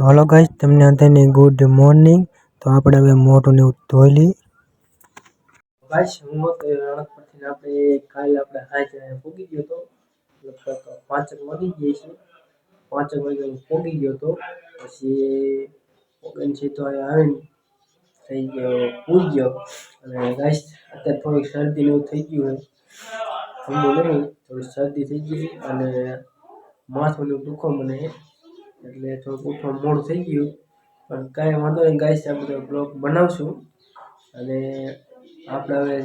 તો hello guys તમને અત્યારની ગુડ મોર્નિંગ તો આપણે હવે મોઢું ને ધોઈ લઈ ગાઈસ હું હતો રણક પરથી આપણે કાલે આપણે હાજર પૂગી ગયો તો, લગભગ પાંચક વાગી ગઈ છે. પાંચક વાગે હું પૂગી ગયો તો, પછી ઓગણસી તો આવીને થઈ ગયો પૂગી ગયો. અને ગાઈસ અત્યારે થોડીક શરદી એવું થઈ ગયું હોય. ઠંડુ નહીં, થોડી શરદી થઈ ગઈ અને માથું દુખો મને એટલે થોડુંક ઉઠવામાં મોડું થઈ ગયું. પણ કાંઈ વાંધો નહીં, ગાઈસ આપણે બ્લોગ બનાવશું. અને આપણે હવે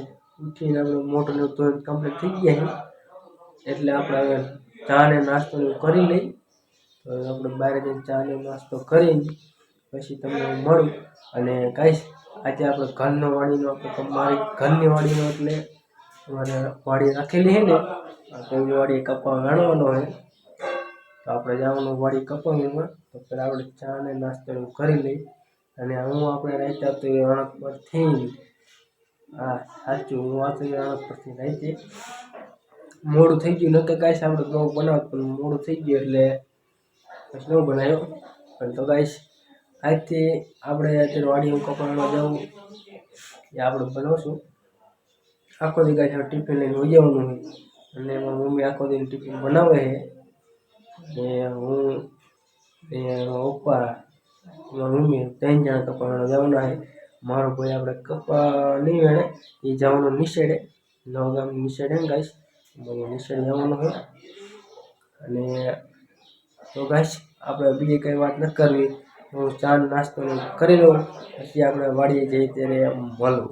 ઉઠીને આપણે મોટું ને કમ્પ્લીટ થઈ ગયા છે એટલે આપણે હવે ચા ને નાસ્તો કરી લઈ તો આપણે બહાર જઈને ચા ને નાસ્તો કરીને પછી તમને મળું. અને ગાઈસ, આજે આપણે ઘરનો વાડીનો આપણે મારી ઘરની વાડીનો એટલે અમારે વાડી રાખેલી છે ને તો વાડી કપા વેણવાનો હોય. તો આપણે જવાનું વાડી કપંગમાં તો પહેલાં આપણે ચા ને નાસ્તો એવું કરી લઈ. અને હું આપણે રહેતા તો એ અણક પરથી હા સાચું, હું તો એ અણક પરથી રહેતી મોડું થઈ ગયું. નક્કી કાંઈ આપણે બ્લોગ બનાવ પણ મોડું થઈ ગયું એટલે પછી ન બનાવ્યો. પણ તો કાંઈ આજથી આપણે અત્યારે વાડી કપડામાં જવું. એ આપણે બનાવશું. આખો દી કાંઈ ટિફિન લઈને જવાનું હોય અને એમાં મમ્મી આખો દિન ટિફિન બનાવે છે. ને હું પપ્પા મારી મમ્મી ત્રણ જણા કપાળમાં જવાના છે. મારો ભાઈ આપણે કપા નહીં વેણે, એ જવાનું નિશેડે નવગામ નિશેડે ને ગાઈશ. મને નિશેડે જવાનું હોય અને તો ગાઈશ, આપણે બીજી કંઈ વાત ન કરવી. હું ચા નાસ્તો કરી લઉં, પછી આપણે વાડીએ જઈએ ત્યારે મળું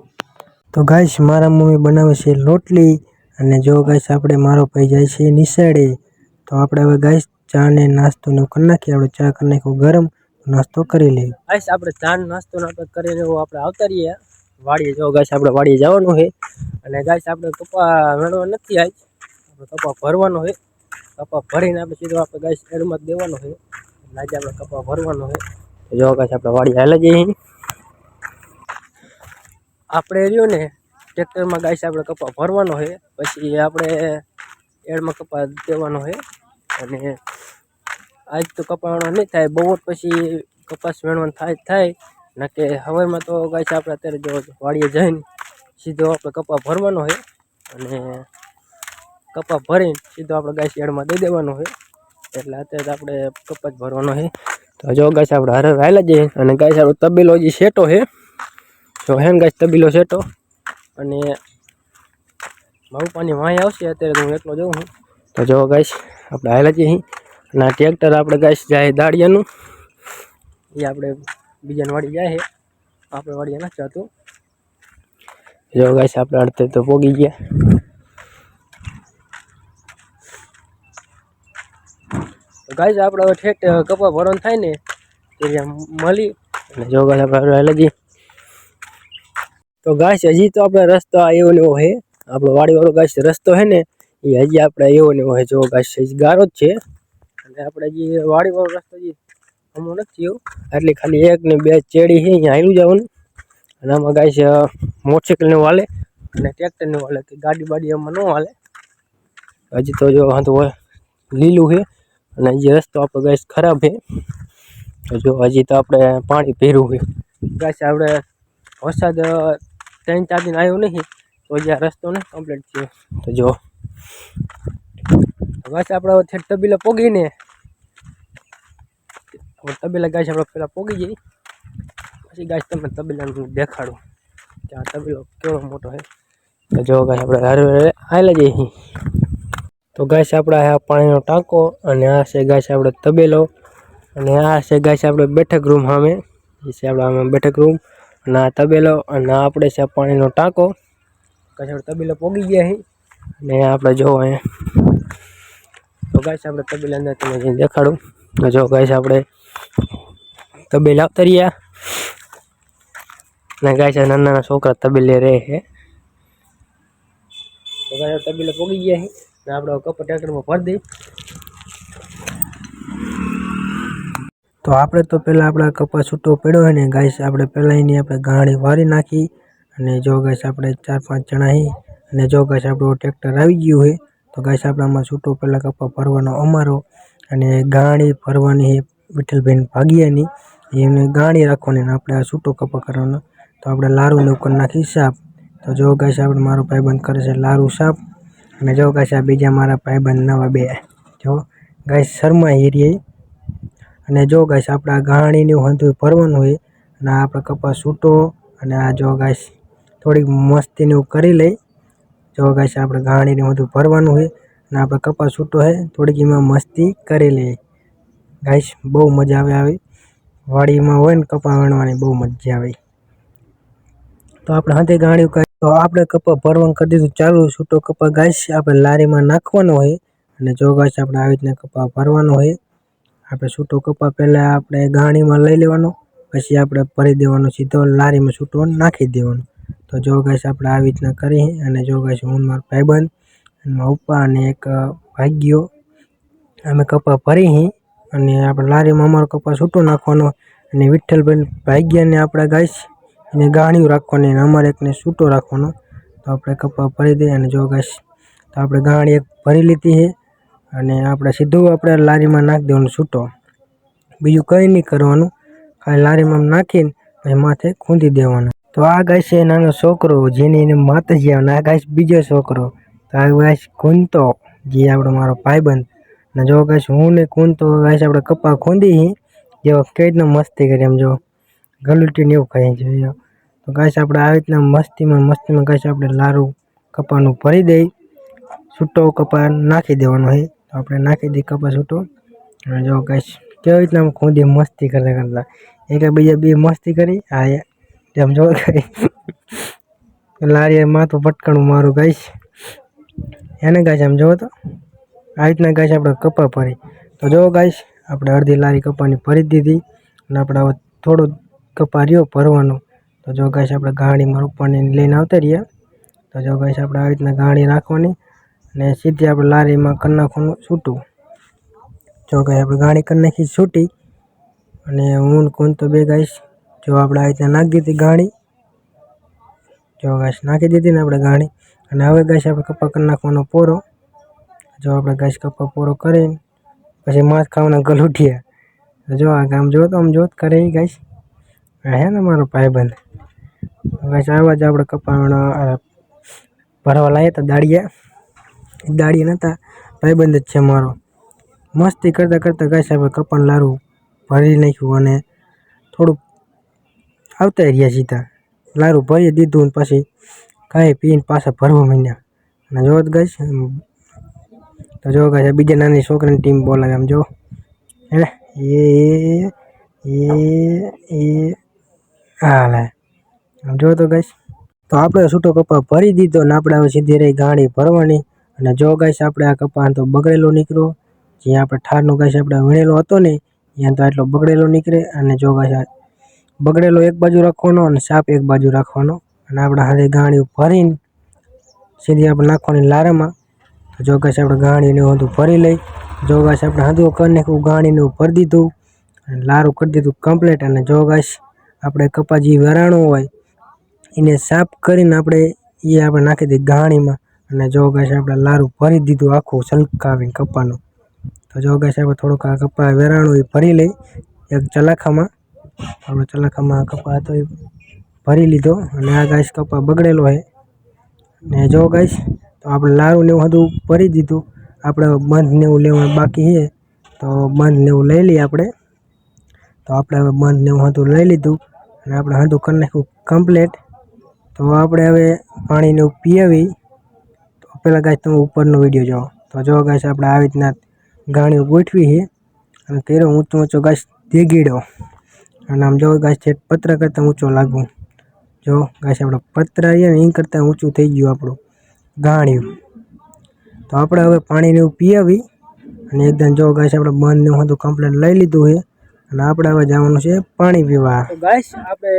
તો ગાઈશ, મારા મમ્મી બનાવે છે લોટલી. અને જો ગાઈશ, આપણે મારો ભાઈ જાય છે નિશાળે તો આપણે હવે ગાઈશ ચા ને નાસ્તો ને કરી નાખીએ આપણે ચા કરી નાખ્યો ગરમ નાસ્તો કરી લઈએ. બસ આપણે ચા નાસ્તો નાસ્તો કરીને એવું આપણે આવતા રહીએ. વાડીએ જો ગાય આપણે વાડીએ જવાનું છે. અને ગાય આપણે કપા મેળવા નથી આજ આપણે કપા ભરવાનો છે. કપા ભરીને આપણે સીધો આપણે ગાય એડમાં દેવાનો છે. એટલે આજે આપણે કપા ભરવાનો છે. જો ગાય આપણે વાડી હાલે જઈએ આપણે રહ્યો ને, ટ્રેક્ટરમાં ગાય આપણે કપા ભરવાનો છે. પછી આપણે એડમાં કપા દેવાનો છે. અને આજ તો કપાવાનો નહીં થાય, બહુ પછી કપાસ વેણવાનું થાય થાય. નકે હવારમાં તો ગાઈશ આપણે અત્યારે જો વાડીએ જઈને સીધો આપણે કપા ભરવાનો હોય અને કપા ભરીને સીધો આપણે ગાય શેડમાં દઈ દેવાનો છે એટલે અત્યારે આપણે કપાસ ભરવાનો છે. તો જો ગાઈશ આપણે હરે હાલે જઈએ અને ગાય આપણો તબેલો જે સેટો છે. જો હેન ગાય તબેલો સેટો અને મારું પાણી વાંય આવશે, અત્યારે હું એકલો જઉં છું. તો જો ગાય આપણે હાલે જઈએ. અને આ ટ્રેક્ટર આપણે ગાઈશ જાય દાડિયાનું. એ આપણે બીજાને વાડી જાય આપણે વાળીએ નથી જતું જો ગાઈશ આપણે અડધે તો પોગી ગયા. તો ગાઈશ આપણે હવે ઠેઠ કપા ભરણ થાય ને ત્યારે મળી. અને જો ગાય આપણે જઈએ તો ગાઈશ હજી તો આપણે રસ્તો આ એવો ને છે. આપણો વાડીવાળો ગાઈશ રસ્તો છે ને એ હજી આપણે એવો ને એવો છે. જો હજી ગારો જ છે. અને આપણે જે વાડીવાળો રસ્તો જે અમો નથી એવું એટલે ખાલી એક ને બે ચેડી છે, અહીંયા હાલ્યું જવાનું. અને આમાં ગાય છે મોટરસાઇકલને વાલે અને ટ્રેક્ટરને વાલે, કે ગાડી બાડી આમાં ન વાલે હજી તો જો હા હોય, લીલું છે. અને જે રસ્તો આપણો ગાય ખરાબ છે. તો જો હજી તો આપણે પાણી ભર્યું છે. ગાય આપણે વરસાદ ત્રણ ચાર દિન આવ્યો નહીં તો આ રસ્તો ને કમ્પ્લીટ થયો. તો જો બસ આપણે હવે ઠેઠ તબીલા પોગીને હવે તબેલા ગાઈશ આપણે પહેલાં પોગી જઈ પછી ગાઈશ તમને તબેલાનું હું દેખાડું. કે આ તબેલો કેવો મોટો છે. તો જો ગાઈશ આપણે હરે હાલે જઈએ તો ગાઈશ આપણે આ પાણીનો ટાંકો અને આ છે ગાઈશ આપણે તબેલો. અને આ છે ગાઈશ આપણે બેઠક રૂમ સામે. એ છે આપણે આમે બેઠક રૂમ. અને આ તબેલો અને આ આપણે છે પાણીનો ટાંકો. ગાઈશ આપણે તબેલો પોગી ગયા છે. અને આપણે જો અહીંયા. તો ગાઈશ આપણે તબેલા અંદર તમે જઈને દેખાડું. તો જો ગાઈશ આપણે તબેલા આવતા રહ્યા. અને ગાય નાના નાના છોકરા તબેલે રહે છે. તો ગાય તબેલે પોગી ગયા છે. ને આપણે કપ ટ્રેક્ટરમાં ભરી દઈ તો આપણે તો પહેલાં આપણા કપા છૂટો પડ્યો હોય ને ગાઈસ, આપણે પહેલાં એની આપણે ગાણી વારી નાખી. અને જો ગાઈસ, આપણે ચાર પાંચ જણા હી. અને જો ગાઈસ, આપણું ટ્રેક્ટર આવી ગયું હોય તો ગાઈસ, આપણે આમાં છૂટો પહેલાં કપા ભરવાનો અમારો અને ગાણી ભરવાની છે વિઠ્ઠલભાઈ ભાગિયાની. એમને ગાણી રાખવાની આપણે આ છૂટો કપા કરવાનો. તો આપણે લારું ને ઉપર નાખી સાપ. તો જો ગાઈસ, આપણે મારો ભાઈબંધ કરે છે લારું સાપ. અને જો ગાઈસ, આ બીજા મારા ભાઈબંધ નવા બે. જો ગાઈસ, શર્મા હિરિયે અને જો ગાઈસ, આપણે આ ગાણીને હંધું ભરવાનું હોય, અને આપણે કપાસ છૂટો અને આ જો ગાઈસ, થોડીક મસ્તીને એવું કરી લઈ. જો ગાઈસ આપણે ગાણીને બધું ભરવાનું હોય અને આપણે કપા છૂટો હે થોડીક એમાં મસ્તી કરી લઈએ. ગાઈસ, બહુ મજા આવે આવી. વાડીમાં હોય ને કપા વણવાની બહુ મજા આવે. તો આપણે હાથે ગાળ્યું કાંઈ તો આપણે કપા ભરવાનું કરી દીધું. ચાલુ છૂટો કપા ગાઈસ, આપણે લારીમાં નાખવાનો હોય અને જો ગાઈસ આપણે આવી રીતના કપા ભરવાનો હોય આપણે છૂટો કપા પહેલાં આપણે ગાણીમાં લઈ લેવાનો, પછી આપણે ભરી દેવાનો, સીધો લારીમાં છૂટો નાખી દેવાનો. તો જો ગાઈસ આપણે આવી રીતના કરી અને જો ગાઈસ હું મારો ભાઈબંધ અને પપ્પા અને એક ભાગ્યો અમે કપા ભરી અને આપણે લારીમાં અમારો કપા છૂટો નાખવાનો અને વિઠ્ઠલભાઈ ભાગ્યાને આપણે ગાઈસ એને ગાણિયું રાખવાની અને અમારે એકને છૂટો રાખવાનો. તો આપણે કપા ભરી દઈએ અને જો ગાઈસ તો આપણે ગાણી એક ભરી લીધી છે અને આપણે સીધું આપણે લારીમાં નાખી દેવાનું છૂટો બીજું કંઈ નહીં કરવાનું. ખાલી લારીમાં નાખીને પછી માથે ખૂંદી દેવાનું. તો આ ગાય છે નાનો છોકરો, જેની એને માતાજી આવે આ ગાય બીજો છોકરો. તો આ ગાય ખૂંદતો જે આપણો મારો ભાઈબંધ. ને જો ગાઈસ હું ને ખૂંદતો ગાય આપણે કપા ખૂંદી જેવો કઈ રીતના મસ્તી કરી એમ જો. ગલુટીને એવું ખાઈ જોઈએ તો ગાઈસ આપણે આવી રીતના મસ્તીમાં મસ્તીમાં ગાઈસ આપણે લારું કપાનું ભરી દઈ. છૂટો કપા નાખી દેવાનો હોય. તો આપણે નાખી દઈએ કપા છૂટો. અને જો ગાઈસ કેવી રીતના ખૂંદી, મસ્તી કરતા કરતા. એકબીજા બે મસ્તી કરી, આ જેમ જો લારીએ માથું પટકણું મારું ગાઈશ. એને ગાઈશ આમ જોવો તો. આ રીતના ગાઈશ આપણે કપા ભરી. તો જો ગાઈશ, આપણે અડધી લારી કપાની ભરી દીધી. અને આપણે હવે થોડો કપા રહ્યો ભરવાનો. તો જો ગાઈશ આપણે ગાણીમાં રૂપાણી લઈને આવતા રહ્યા તો જો ગાઈશ આપણે આવી રીતના ગાણી રાખવાની. અને સીધી આપણે લારીમાં કરી નાખવાનું છૂટું. જો ગાઈસ આપણે ગાણી કરી નાખી છૂટી. અને હું કોણ તો બે ગાઈસ જો આપણે આ રીતના નાખી દીધી ગાણી, જો ગાઈસ નાખી દીધી ને આપણે ગાણી, અને હવે ગાઈસ આપણે કપા કરી નાખવાનો પોરો. જો આપણે ગાઈસ કપા પૂરો કરીને પછી માસ ખાવાના ગલુઠિયા જો આ ગામ જોત આમ જોત કરે એ ગાઈસ હે ને મારો ભાઈબંધ. ગાઈસ આવા જ આપણે કપા ભરવા લાવ્યા હતા દાળિયા દાળિયા નહોતા ભાઈબંધ જ છે મારો. મસ્તી કરતાં કરતાં ગાઈસ આપણે કપાન લારું ભરી નાખ્યું અને થોડુંક આવતા રહ્યા સીધા. લારું ભરી દીધું ને પછી ખાઈ પીને પાછા ભરવા માંડ્યા. અને જો ગઈશ તો જો ગાઈસ બીજા નાની છોકરીની ટીમ બોલાવે આમ જો. હે, એ એ એ હા, લે. આમ જો તો ગઈશ. તો આપણે છૂટો કપા ભરી દીધો ને આપણે હવે સીધી રહી ગાડી ભરવાની. અને જો ગઈશ, આપણે આ કપા તો બગડેલો નીકળ્યો. જ્યાં આપણે ઠારનો ગઈશ, આપણે વીણેલો હતો ને ત્યાં તો આટલો બગડેલો નીકળે. અને જો ગાઈસ બગડેલો એક બાજુ રાખવાનો અને સાપ એક બાજુ રાખવાનો. અને આપણે હાથે ગાણીઓ ભરીને સીધી આપણે નાખવાની લારામાં. તો જો ગાઈસ આપણે ગાણીને બધું ભરી લઈ. જો ગાઈસ આપણે હાથું કરી નાખ્યું ગાણીને ભરી દીધું. અને લારું કરી દીધું કમ્પ્લીટ અને જો ગાઈસ આપણે કપા જે વેરાણું હોય, એને સાફ કરીને આપણે એ આપણે નાખી દઈએ ગાણીમાં અને જો ગાઈસ આપણે લારું ભરી દીધું આખું છલકાવીને કપાનું. તો જો ગાઈસ આપણે થોડુંક આ કપા વેરાણું એ ભરી લઈ, એક ચલાખામાં આપણે ચલાખામાં કપા હતો એ ભરી લીધો અને આ ગાઈસ કપા બગડેલો છે ને જો ગાઈસ, તો આપણે લારું ને એવું બધું ભરી દીધું. આપણે બંધ ને એવું લેવાનું બાકી છે તો બંધ ને એવું લઈ લઈએ આપણે. તો આપણે હવે બંધ ને હતું લઈ લીધું અને આપણે હતું કરી નાખ્યું કમ્પ્લેટ તો આપણે હવે પાણીને એવું પીવી તો પહેલાં ગાય તમે ઉપરનો વીડિયો જોવો. તો જો ગાય આપણે આવી રીતના ગાણીઓ ગોઠવી છે અને તેરો ઊંચો ઊંચો ગાય દેગીડો. અને આમ જો ગાય છે પત્ર કરતાં ઊંચો લાગવું. જો ગાય આપણે પત્ર આવીએ ને એ કરતાં ઊંચું થઈ ગયું આપણું ગાણ્યું. તો આપણે હવે પાણીને એવું પીવી અને એકદમ જો ગાઈસ આપણે બંધ નહીં એવું તો કમ્પ્લેટ લઈ લીધું છે અને આપણે હવે જવાનું છે પાણી પીવા. ગાય આપણે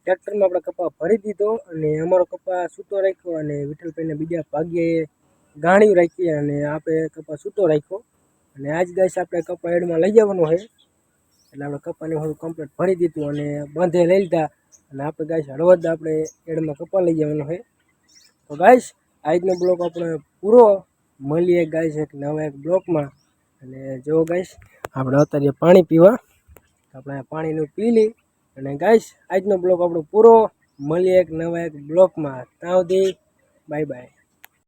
ટ્રેક્ટરમાં આપણે કપા ભરી દીધો અને અમારો કપા સૂતો રાખ્યો અને વિઠ્ઠલભાઈને બીજા ભાગ્યે ગાણ્યું રાખી અને આપણે કપા સૂતો રાખ્યો. અને આજ ગાય આપણે કપા એડમાં લઈ જવાનું છે. એટલે આપણે કપાને થોડું કમ્પ્લીટ ભરી દીધું અને બાંધે લઈ લીધા. અને આપણે ગાઈશ હળવદ આપણે એડમાં કપા લઈ જવાનું હોય તો ગાઈશ આજનો બ્લોક આપણે પૂરો મળીએ ગાઈશ એક નવા એક બ્લોકમાં. અને જો ગાઈશ આપણે અત્યારે પાણી પીવા. આપણે પાણીનું પી લઈ. અને ગાઈશ આજનો બ્લોક આપણો પૂરો. મળીએ એક નવા એક બ્લોકમાં. ત્યાં સુધી બાય બાય.